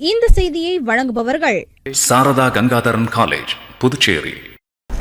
இந்த செய்தியை வழங்குபவர்கள் சாரதா கங்காதரன் காலேஜ் புதுச்சேரி.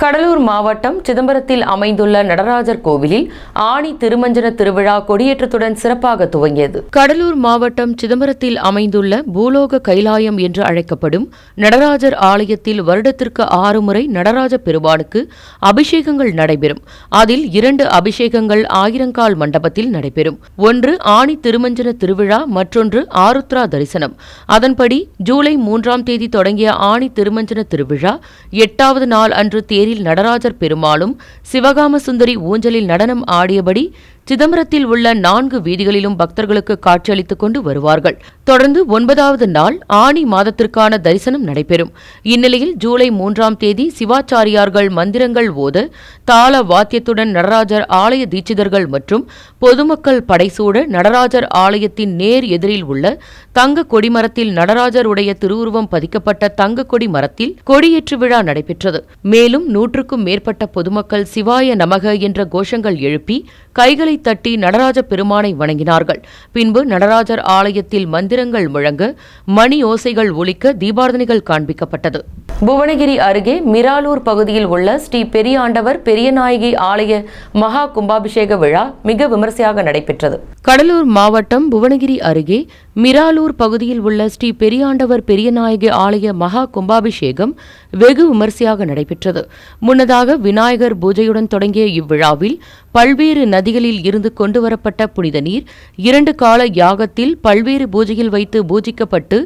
கடலூர் மாவட்டம் சிதம்பரத்தில் அமைந்துள்ள நடராஜர் கோவிலில் ஆணி திருமஞ்சன திருவிழா கொடியேற்றத்துடன் சிறப்பாக துவங்கியது. கடலூர் மாவட்டம் சிதம்பரத்தில் அமைந்துள்ள பூலோக கைலாயம் என்று அழைக்கப்படும் நடராஜர் ஆலயத்தில் வருடத்திற்கு ஆறு முறை நடராஜ பெருமானுக்கு அபிஷேகங்கள் நடைபெறும். அதில் இரண்டு அபிஷேகங்கள் ஆயிரங்கால் மண்டபத்தில் நடைபெறும். ஒன்று ஆணி திருமஞ்சன திருவிழா மற்றொன்று ஆருத்ரா தரிசனம். அதன்படி ஜூலை மூன்றாம் தேதி தொடங்கிய ஆணி திருமஞ்சன திருவிழா எட்டாவது நாள் அன்று தேதி தேரில் நடராஜர் பெருமாளும் சிவகாம சுந்தரி ஊஞ்சலில் நடனம் ஆடியபடி சிதம்பரத்தில் உள்ள நான்கு வீதிகளிலும் பக்தர்களுக்கு காட்சியளித்துக் கொண்டு வருவார்கள். தொடர்ந்து ஒன்பதாவது நாள் ஆணி மாதத்திற்கான தரிசனம் நடைபெறும். இந்நிலையில் ஜூலை மூன்றாம் தேதி சிவாச்சாரியார்கள் மந்திரங்கள் ஓத தாள வாத்தியத்துடன் நடராஜர் ஆலய தீட்சிதர்கள் மற்றும் பொதுமக்கள் படைசூட நடராஜர் ஆலயத்தின் நேர் எதிரில் உள்ள தங்க கொடிமரத்தில் நடராஜர் உடைய திருவுருவம் பதிக்கப்பட்ட தங்க கொடி மரத்தில் கொடியேற்று விழா நடைபெற்றது. மேலும் நூற்றுக்கும் மேற்பட்ட பொதுமக்கள் சிவாய நமக என்ற கோஷங்கள் எழுப்பி கைகளை தட்டி நடராஜ பெருமானை வணங்கினார்கள். பின்பு நடராஜர் ஆலயத்தில் மந்திரங்கள் முழங்க மணி ஓசைகள் ஒலிக்க தீபாரதனைகள் காண்பிக்கப்பட்டது. புவனகிரி அருகே மிராலூர் பகுதியில் உள்ள ஸ்ரீ பெரியாண்டவர் பெரியநாயகி ஆலய மகா கும்பாபிஷேக விழா மிக விமர்சையாக நடைபெற்றது. கடலூர் மாவட்டம் புவனகிரி அருகே மிராலூர் பகுதியில் உள்ள ஸ்ரீ பெரியாண்டவர் பெரியநாயகி ஆலய மகா கும்பாபிஷேகம் வெகு விமர்சையாக நடைபெற்றது. முன்னதாக விநாயகர் பூஜையுடன் தொடங்கிய இவ்விழாவில் பல்வேறு நதிகளில் இருந்து கொண்டுவரப்பட்ட புனித நீர் இரண்டு கால யாகத்தில் பல்வேறு பூஜையில் வைத்து பூஜிக்கப்பட்டு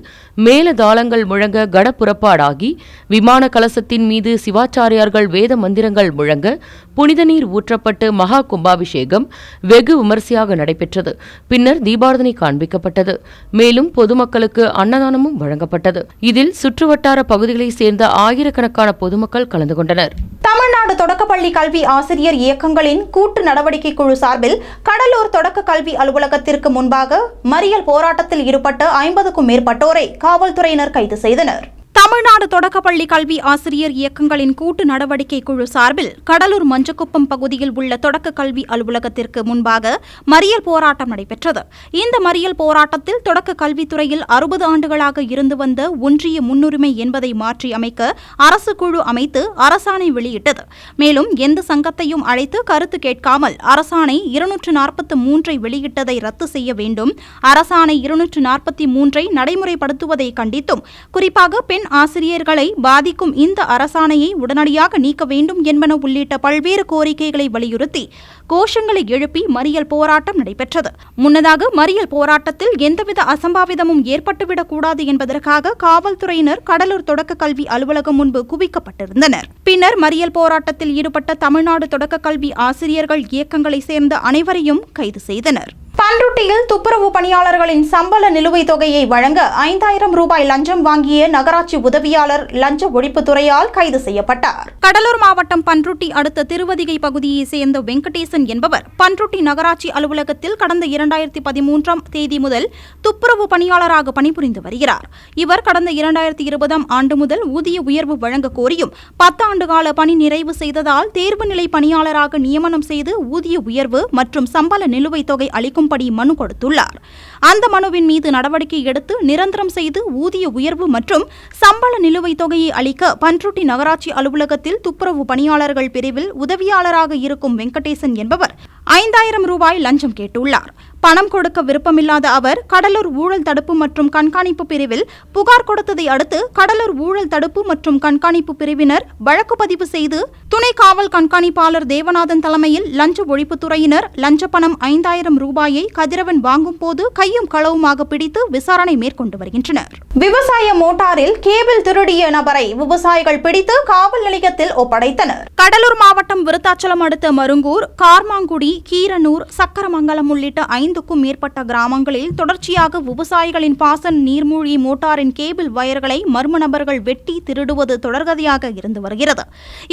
மேலதாளங்கள் முழங்க கடப்புறப்பாடாகி விமான கலசத்தின் மீது சிவாச்சாரியார்கள் வேத மந்திரங்கள் முழங்க புனித நீர் ஊற்றப்பட்டு மகா கும்பாபிஷேகம் வெகு விமரிசையாக நடைபெற்றது. பின்னர் தீபாரதனை காண்பிக்கப்பட்டது. மேலும் பொதுமக்களுக்கு அன்னதானமும் வழங்கப்பட்டது. இதில் சுற்றுவட்டார பகுதிகளைச் சேர்ந்த ஆயிரக்கணக்கான பொதுமக்கள் கலந்து கொண்டனர். தமிழ்நாடு தொடக்கப்பள்ளி கல்வி ஆசிரியர் இயக்கங்களின் கூட்டு நடவடிக்கை குழு சார்பில் கடலூர் தொடக்க கல்வி அலுவலகத்திற்கு முன்பாக மறியல் போராட்டத்தில் ஈடுபட்ட ஐம்பதுக்கும் மேற்பட்டோரை காவல்துறையினர் கைது செய்தனர். தமிழ்நாடு தொடக்கப்பள்ளி கல்வி ஆசிரியர் இயக்கங்களின் கூட்டு நடவடிக்கை குழு சார்பில் கடலூர் மஞ்சக்குப்பம் பகுதியில் உள்ள தொடக்க கல்வி அலுவலகத்திற்கு முன்பாக மறியல் போராட்டம் நடைபெற்றது. இந்த மறியல் போராட்டத்தில் தொடக்க கல்வித்துறையில் அறுபது ஆண்டுகளாக இருந்து வந்த ஒன்றிய முன்னுரிமை என்பதை மாற்றி அமைக்க அரசு குழு அமைத்து அரசாணை வெளியிட்டது. மேலும் எந்த சங்கத்தையும் அழைத்து கருத்து கேட்காமல் அரசாணை இருநூற்று நாற்பத்தி மூன்றை வெளியிட்டதை ரத்து செய்ய வேண்டும். அரசாணை இருநூற்று நாற்பத்தி மூன்றை நடைமுறைப்படுத்துவதை கண்டித்தும் குறிப்பாக பெண் ஆசிரியர்களை பாதிக்கும் இந்த அரசாணையை உடனடியாக நீக்க வேண்டும் என்பன உள்ளிட்ட பல்வேறு கோரிக்கைகளை வலியுறுத்தி கோஷங்களை எழுப்பி மறியல் போராட்டம் நடைபெற்றது. முன்னதாக மறியல் போராட்டத்தில் எந்தவித அசம்பாவிதமும் ஏற்பட்டுவிடக் கூடாது என்பதற்காக காவல்துறையினர் கடலூர் தொடக்க கல்வி அலுவலகம் முன்பு குவிக்கப்பட்டிருந்தனர். பின்னர் மறியல் போராட்டத்தில் ஈடுபட்ட தமிழ்நாடு தொடக்க கல்வி ஆசிரியர்கள் இயக்கங்களைச் சேர்ந்த அனைவரையும் கைது செய்தனர். பன்ருட்டியில் துப்புரவு பணியாளர்களின் சம்பள நிலுவைத் தொகையை வழங்க ஐந்தாயிரம் ரூபாய் லஞ்சம் வாங்கிய நகராட்சி உதவியாளர் லஞ்ச ஒழிப்புத்துறையால் கைது செய்யப்பட்டார். கடலூர் மாவட்டம் பன்ருட்டி அடுத்த திருவதிகை பகுதியைச் சேர்ந்த வெங்கடேசன் என்பவர் பன்ருட்டி நகராட்சி அலுவலகத்தில் கடந்த இரண்டாயிரத்தி பதிமூன்றாம் தேதி முதல் துப்புரவு பணியாளராக பணிபுரிந்து வருகிறார். இவர் கடந்த இரண்டாயிரத்தி இருபதாம் ஆண்டு முதல் ஊதிய உயர்வு வழங்க கோரியும் பத்து ஆண்டுகால பணி நிறைவு செய்ததால் தேர்வு நிலை பணியாளராக நியமனம் செய்து ஊதிய உயர்வு மற்றும் சம்பள நிலுவைத் தொகை அளிக்கும் அளிக்கும்படி மனு கொடுத்துள்ளார். அந்த மனுவின் மீது நடவடிக்கை எடுத்து நிரந்தரம் செய்து ஊதிய உயர்வு மற்றும் சம்பள நிலுவைத் தொகையை அளிக்க பன்ருட்டி நகராட்சி அலுவலகத்தில் துப்புரவு பணியாளர்கள் பிரிவில் உதவியாளராக இருக்கும் வெங்கடேசன் என்பவர் ஐந்தாயிரம் ரூபாய் லஞ்சம் கேட்டுள்ளார். பணம் கொடுக்க விருப்பமில்லாத அவர் கடலூர் ஊழல் தடுப்பு மற்றும் கண்காணிப்பு பிரிவில் புகார் கொடுத்ததை அடுத்து கடலூர் ஊழல் தடுப்பு மற்றும் கண்காணிப்பு பிரிவினர் வழக்கு பதிவு செய்து துணை காவல் கண்காணிப்பாளர் தேவநாதன் தலைமையில் லஞ்ச ஒழிப்புத்துறையினர் லஞ்ச பணம் ஐந்தாயிரம் ரூபாயை கதிரவன் வாங்கும் போது கையும் களவுமாக பிடித்து விசாரணை மேற்கொண்டு வருகின்றனர். விவசாய மோட்டாரில் கேபிள் திருடிய நபரை விவசாயிகள் பிடித்து காவல் நிலையத்தில் ஒப்படைத்தனர். கடலூர் மாவட்டம் விருத்தாச்சலம் அடுத்த மருங்கூர் கார்மாங்குடி கீரனூர் சக்கரமங்கலம் உள்ளிட்ட ஐந்து ஐந்துக்கும் மேற்பட்ட கிராமங்களில் தொடர்ச்சியாக விவசாயிகளின் பாசன நீர்மூழ்கி மோட்டாரின் கேபிள் வயர்களை மர்ம நபர்கள் வெட்டி திருடுவது தொடர்கதையாக இருந்து வருகிறது.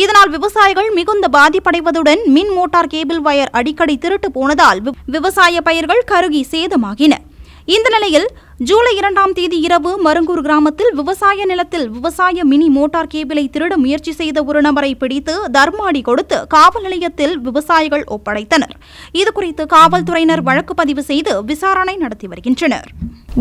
இதனால் விவசாயிகள் மிகுந்த பாதிப்படைவதுடன் மின் மோட்டார் கேபிள் வயர் அடிக்கடி திருட்டு போனதால் விவசாய பயிர்கள் கருகி சேதமாகின. இந்த நிலையில் ஜூலை இரண்டாம் தேதி இரவு மருங்கூர் கிராமத்தில் விவசாய நிலத்தில் விவசாய மினி மோட்டார் கேபிளை திருட முயற்சி செய்த ஒரு நபரை பிடித்து தர்மாடி கொடுத்து காவல் நிலையத்தில் விவசாயிகள் ஒப்படைத்தனர். இதுகுறித்து காவல்துறையினர் வழக்கு பதிவு செய்து விசாரணை நடத்தி வருகின்றனர்.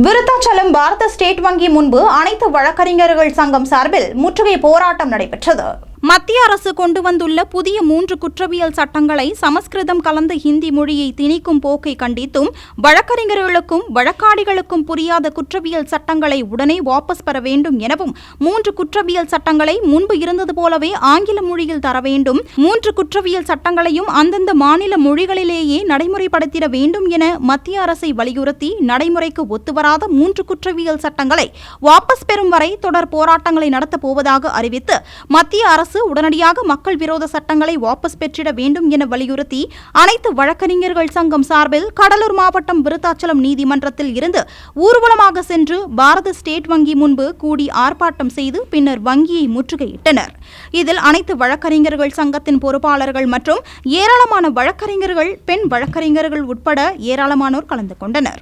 விருத்தாச்சலம் பாரத ஸ்டேட் வங்கி முன்பு அனைத்து வழக்கறிஞர்கள் சங்கம் சார்பில் முற்றுகை போராட்டம் நடைபெற்றது. மத்திய அரசு கொண்டு வந்துள்ள புதிய மூன்று குற்றவியல் சட்டங்களை சமஸ்கிருதம் கலந்த ஹிந்தி மொழியை திணிக்கும் போக்கை கண்டித்தும் வழக்கறிஞர்களுக்கும் வழக்காடிகளுக்கும் புரியாத குற்றவியல் சட்டங்களை உடனே வாபஸ் பெற வேண்டும் எனவும் மூன்று குற்றவியல் சட்டங்களை முன்பு இருந்தது போலவே ஆங்கில மொழியில் தர வேண்டும் மூன்று குற்றவியல் சட்டங்களையும் அந்தந்த மாநில மொழிகளிலேயே நடைமுறைப்படுத்திட வேண்டும் என மத்திய அரசை வலியுறுத்தி நடைமுறைக்கு ஒத்துவராத மூன்று குற்றவியல் சட்டங்களை வாபஸ் பெறும் வரை தொடர் போராட்டங்களை நடத்தப் போவதாக அறிவித்து மத்திய அரசு அரசு உடனடியாக மக்கள் விரோத சட்டங்களை வாபஸ் பெற்றிட வேண்டும் என வலியுறுத்தி அனைத்து வழக்கறிஞர்கள் சங்கம் சார்பில் கடலூர் மாவட்டம் விருத்தாச்சலம் நீதிமன்றத்தில் இருந்து ஊர்வலமாக சென்று பாரத ஸ்டேட் வங்கி முன்பு கூடி ஆர்ப்பாட்டம் செய்து பின்னர் வங்கியை முற்றுகையிட்டனர். இதில் அனைத்து வழக்கறிஞர்கள் சங்கத்தின் பொறுப்பாளர்கள் மற்றும் ஏராளமான வழக்கறிஞர்கள் பெண் வழக்கறிஞர்கள் உட்பட ஏராளமானோர் கலந்து கொண்டனர்.